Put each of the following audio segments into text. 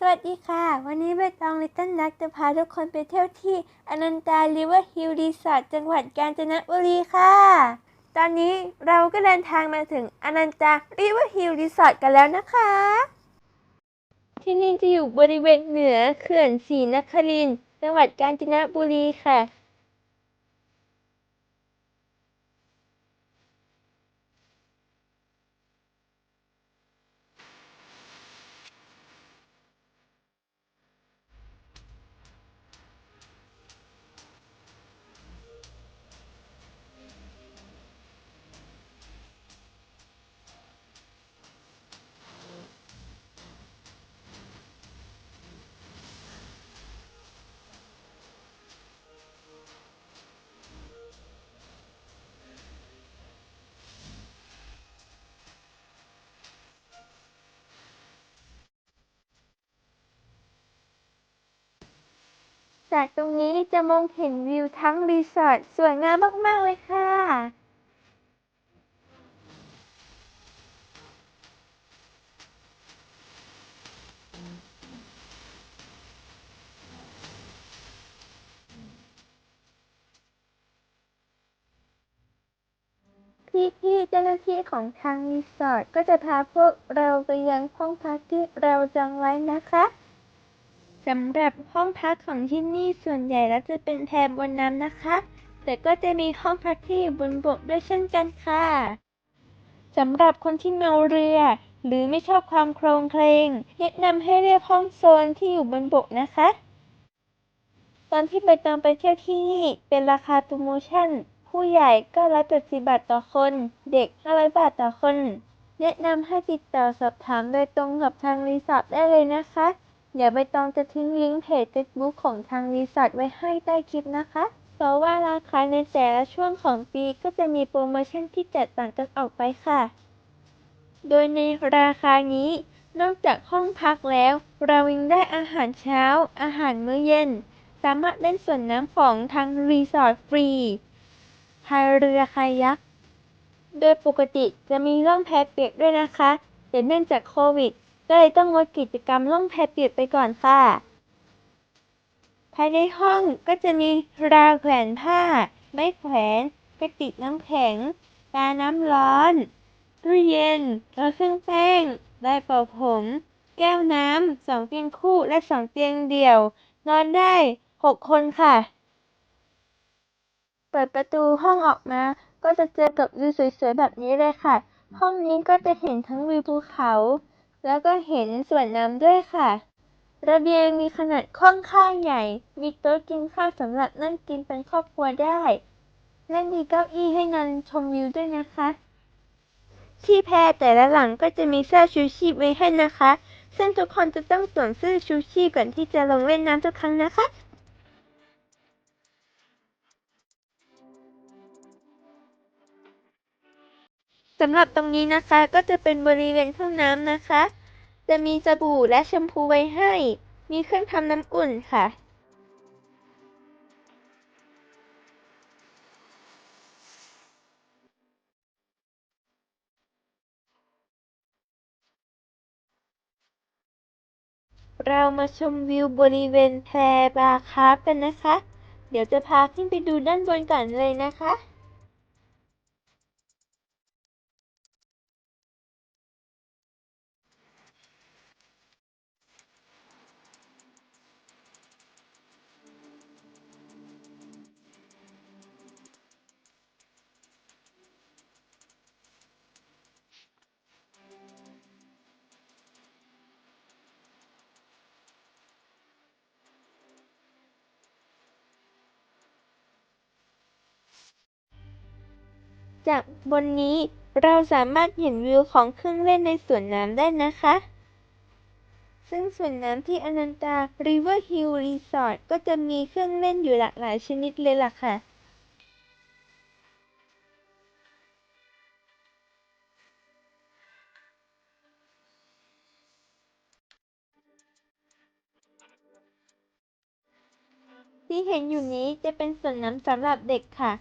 สวัสดีค่ะ วันนี้ใบตองลิตเติ้ลนักจะพาทุกคนไปเที่ยวที่อนันตาริเวอร์ฮิลรีสอร์ทจังหวัดกาญจนบุรีค่ะ ตอนนี้เราก็เดินทางมาถึงอนันตาริเวอร์ฮิลรีสอร์ทกันแล้วนะคะ ที่นี่จะอยู่บริเวณเหนือเขื่อนศรีนครินทร์จังหวัดกาญจนบุรีค่ะ จากตรงนี้จะมองเห็นวิวทั้งรีสอร์ทสวยงามมาก ๆ เลยค่ะ พี่ๆเจ้าหน้าที่ของทางรีสอร์ทก็จะพาพวกเราไปยังห้องพักที่เราจองไว้นะคะ สำหรับห้องพักของที่นี่ส่วนใหญ่แล้วจะเป็นแพบนน้ำนะคะ แต่ก็จะมีห้องพักที่อยู่บนบกด้วยเช่นกันค่ะสำหรับคนที่เมาเรือ หรือไม่ชอบความโครงเคลงแนะนำให้เลือกห้องโซนที่อยู่บนบกนะคะ ตอนที่ใบตองไปเที่ยวที่นี่เป็นราคาโปรโมชั่น ผู้ใหญ่ก็ร้อยแปดสิบบาทต่อคน เด็กห้าร้อยบาทต่อคน แนะนำให้ติดต่อสอบถามโดยตรงกับทางรีสอร์ทได้เลยนะคะ เดี๋ยวใบตองจะทิ้งลิงก์เพจ Facebook ของทางรีสอร์ทไว้ให้ใต้คลิปนะคะ เพราะว่าราคาในแต่ละช่วงของปีก็จะมีโปรโมชั่นที่แตกต่างกันออกไปค่ะ โดยในราคานี้ นอกจากห้องพักแล้ว เรายังได้อาหารเช้า อาหารมื้อเย็น สามารถเล่นส่วนน้ำของทางรีสอร์ทฟรีพายเรือคายักโดยปกติจะมีล่องแพเปียกด้วยนะคะ แต่เนื่องจากโควิด ก็เลยต้องงดกิจกรรมล่องแพเปียกไปก่อนค่ะ ภายในห้องก็จะมีราวแขวนผ้า ไม้แขวนกระติกน้ำแข็งกาน้ำร้อนตู้เย็นแล้วเครื่องแป้งได้เป่าผม แก้วน้ำสองเตียงคู่และสองเตียงเดี่ยว นอนได้หกคนค่ะ เปิดประตูห้องออกมา ก็จะเจอกับวิวสวยๆแบบนี้เลยค่ะ ห้องนี้ก็จะเห็นทั้งวิวภูเขา แล้วก็เห็นสวนน้ำด้วยค่ะ ระเบียงมีขนาดค่อนข้างใหญ่ มีโต๊ะกินข้าวสำหรับนั่งกินเป็นครอบครัวได้ และมีเก้าอี้ให้นั่งชมวิวด้วยนะคะที่แพรแต่ละหลังก็จะมีเสื้อชูชีพไว้ให้นะคะ ซึ่งทุกคนจะต้องสวมเสื้อชูชีพก่อนที่จะลงเล่นน้ำทุกครั้งนะคะ สำหรับตรงนี้นะคะก็จะเป็นบริเวณห้องน้ำนะคะ จะมีสบู่และแชมพูไว้ให้ มีเครื่องทำน้ำอุ่นค่ะเรามาชมวิวบริเวณแพบาคาร์ฟกันนะคะ เดี๋ยวจะพาขึ้นไปดูด้านบนก่อนเลยนะคะ จากบนนี้เราสามารถเห็นวิวของเครื่องเล่นในสวนน้ำได้นะคะ ซึ่งสวนน้ำที่อนันตา River Hill Resort ก็จะมีเครื่องเล่นอยู่หลากหลายชนิดเลยล่ะค่ะที่เห็นอยู่นี้จะเป็นสวนน้ำสำหรับเด็กค่ะ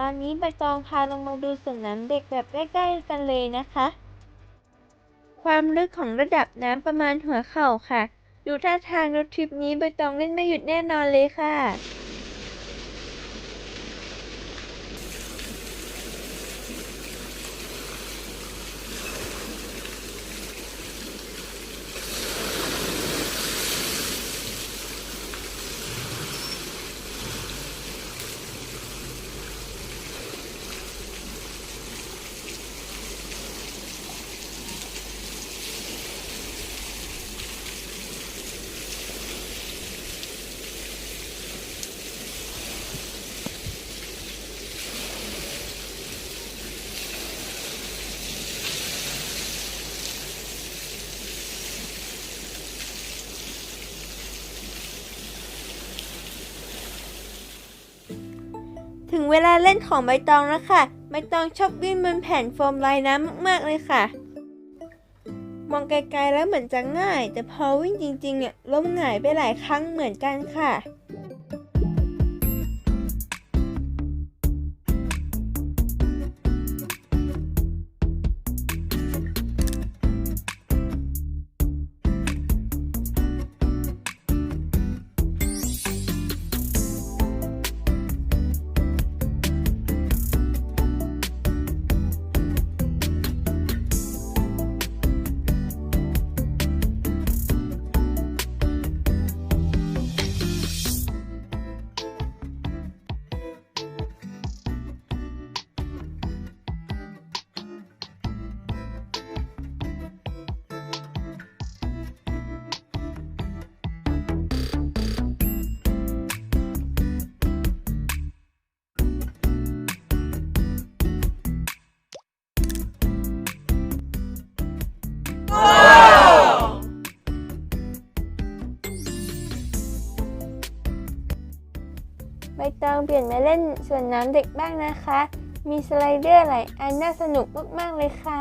ตอนนี้ใบตองพาลงมาดูสวนน้ำเด็กแบบใกล้ๆกันเลยนะคะ ความลึกของระดับน้ำประมาณหัวเข่าค่ะ ดูท่าทางรถทริปนี้ใบตองเล่นไม่หยุดแน่นอนเลยค่ะ เวลาเล่นของใบตองแล้วค่ะ ใบตองชอบวิ่งบนแผ่นโฟมลายน้ำมากๆเลยค่ะ มองไกลๆแล้วเหมือนจะง่าย แต่พอวิ่งจริงๆเนี่ยล้มหงายไปหลายครั้งเหมือนกันค่ะ ลี่ยนมาเล่นสวนน้ำเด็กบ้างนะคะ มีสไลเดอร์หลายอันน่าสนุกมากๆเลยค่ะ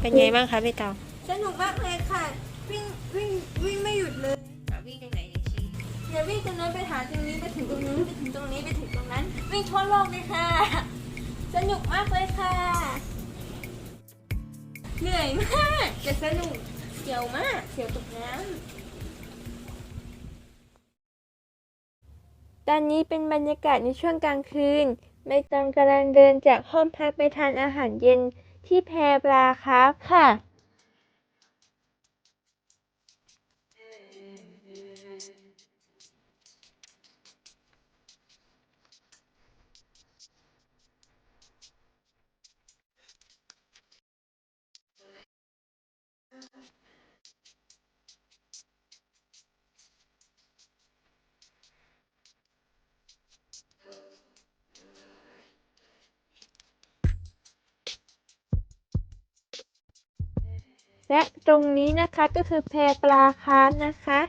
เป็นไงบ้างคะพี่ตองสนุกมากเลยค่ะ วิ่งวิ่งวิ่งไม่หยุดเลยวิ่งตรงไหนชี้อย่าวิ่งตรงนั้นไปหาตรงนี้ไปถึงตรงนู้นไปถึงตรงนี้ไปถึงตรงนั้น วิ่งทั่วโลกเลยค่ะ สนุกมากเลยค่ะ เหนื่อยมากแต่สนุกเสียวมากเสียวตกน้ำตอนนี้เป็นบรรยากาศในช่วงกลางคืนใบตองกำลังเดินจากห้องพักไปทานอาหารเย็นที่แพปลาครับค่ะ และตรงนี้นะคะก็คือแพปลาคาร์นะคะ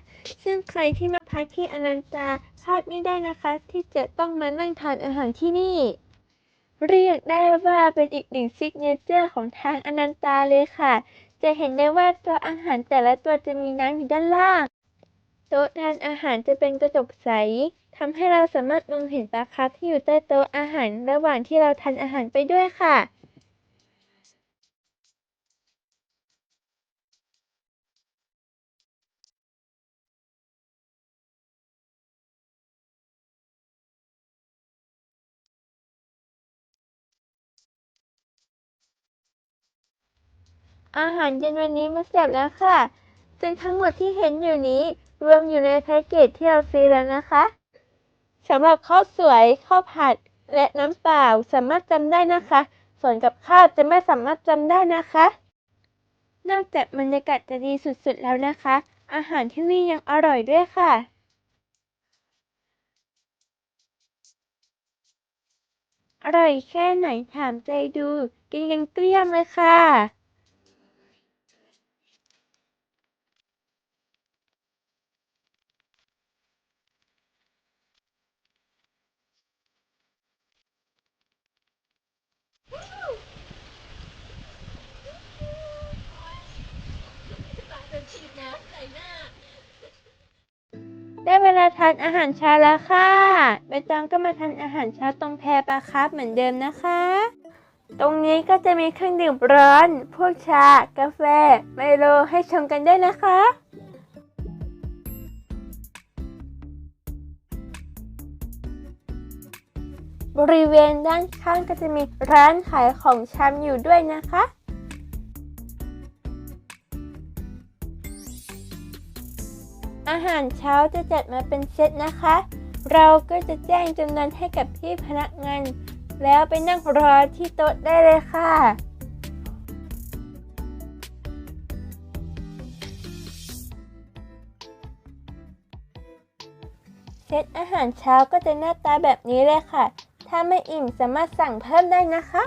ซึ่งใครที่มาพักที่อนันตาพลาดไม่ได้นะคะ ที่จะต้องมานั่งทานอาหารที่นี่ เรียกได้ว่าเป็นอีกหนึ่งซิกเนเจอร์ของทางอนันตาเลยค่ะ จะเห็นได้ว่าตัวอาหารแต่ละตัวจะมีน้ำอยู่ด้านล่าง โต๊ะทานอาหารจะเป็นกระจกใสทำให้เราสามารถมองเห็นปลาคาร์ฟที่อยู่ใต้โต๊ะอาหารระหว่างที่เราทานอาหารไปด้วยค่ะ อาหารเย็นวันนี้มาเสร์ฟแล้วค่ะ ซึ่งทั้งหมดที่เห็นอยู่นี้รวมอยู่ในแพ็กเกจที่เราซื้อแล้วนะคะสำหรับข้าวสวยข้าวผัดและน้ำเปล่าสามารถจำได้นะคะ ส่วนกับข้าวจะไม่สามารถจำได้นะคะ นอกจากบรรยากาศจะดีสุดๆแล้วนะคะ อาหารที่นี่ยังอร่อยด้วยค่ะอร่อยแค่ไหนถามใจดู กินกันเกลี้ยงเลยค่ะ ได้เวลาทานอาหารเช้าแล้วค่ะ ใบตองก็มาทานอาหารเช้าตรงแพรปลาครับเหมือนเดิมนะคะ ตรงนี้ก็จะมีเครื่องดื่มร้อน พวกชา กาแฟ ไมโลให้ชมกันได้นะคะ บริเวณด้านข้างก็จะมีร้านขายของชำอยู่ด้วยนะคะอาหารเช้าจะจัดมาเป็นเซตนะคะ เราก็จะแจ้งจำนวนให้กับพี่พนักงาน แล้วไปนั่งรอที่โต๊ะได้เลยค่ะ เซตอาหารเช้าก็จะหน้าตาแบบนี้เลยค่ะ ถ้าไม่อิ่มสามารถสั่งเพิ่มได้นะคะ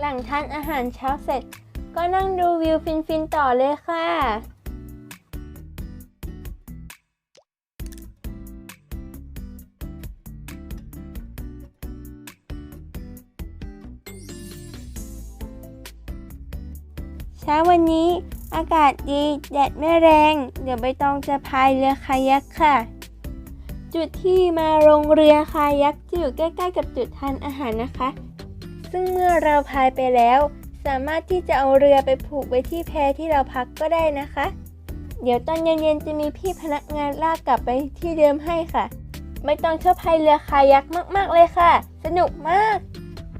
หลังทานอาหารเช้าเสร็จ ก็นั่งดูวิวฟินๆต่อเลยค่ะเช้าวันนี้ อากาศดี แดดไม่แรง เดี๋ยวใบตองจะพายเรือคายักค่ะ จุดที่มาลงเรือคายักจะอยู่ใกล้ๆกับจุดทานอาหารนะคะ ซึ่งเมื่อเราพายไปแล้ว สามารถที่จะเอาเรือไปผูกไว้ที่แพที่เราพักก็ได้นะคะ เดี๋ยวตอนเย็นๆจะมีพี่พนักงานลากกลับไปที่เดิมให้ค่ะไม่ต้องชอบพายเรือคายักมากๆเลยค่ะ สนุกมาก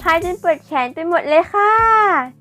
พายจนปวดแขนไปหมดเลยค่ะ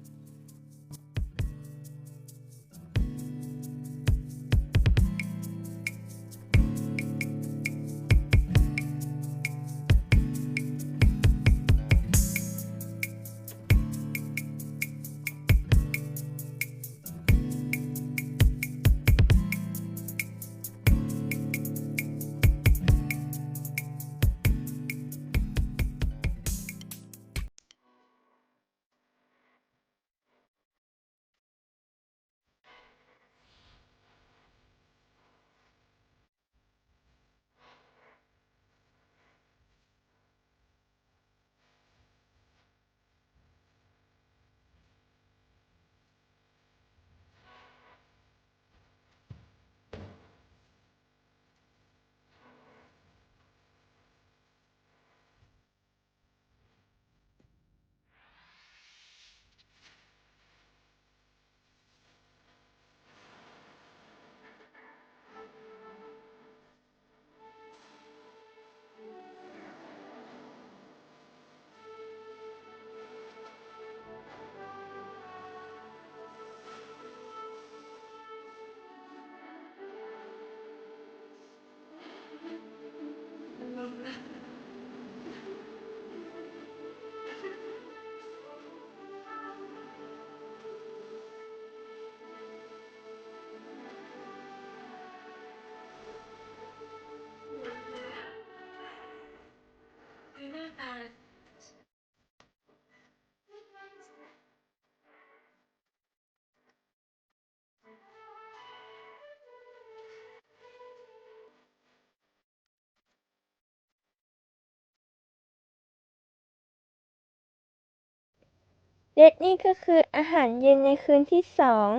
และนี่ก็คืออาหารเย็นในคืนที่สอง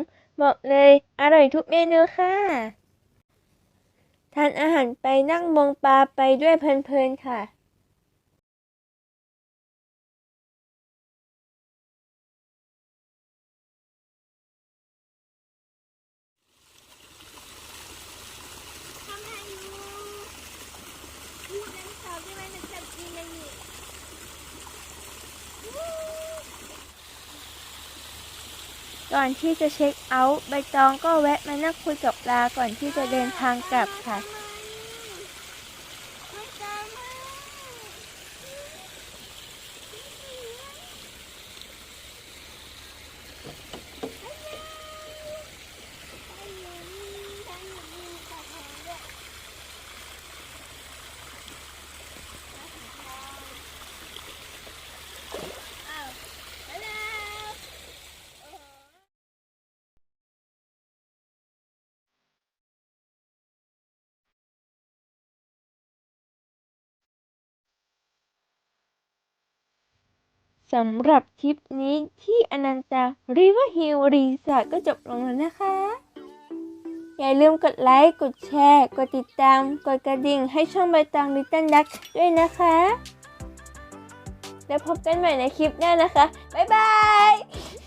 บอกเลยอร่อยทุกเมนูค่ะ ทานอาหารไปนั่งมองปลาไปด้วยเพลินๆค่ะ ทำให้ยูพูดนั้นเขาได้ไหมมันจับกินเลยนี่ ก่อนที่จะเช็คเอาท์ใบตองก็แวะมานั่งคุยกับปลาก่อนที่จะเดินทางกลับค่ะ ไม่ตามมาอ้าวฮัลโหล สำหรับคลิปนี้ที่อนันตาริเวอร์ฮิลรีสอร์ทก็จบลงแล้วนะคะ อย่าลืมกดไลค์ กดแชร์ กดติดตาม กดกระดิ่งให้ช่องใบตองลิตเติ้ลดักด้วยนะคะ แล้วพบกันใหม่ในคลิปหน้านะคะ บ๊ายบาย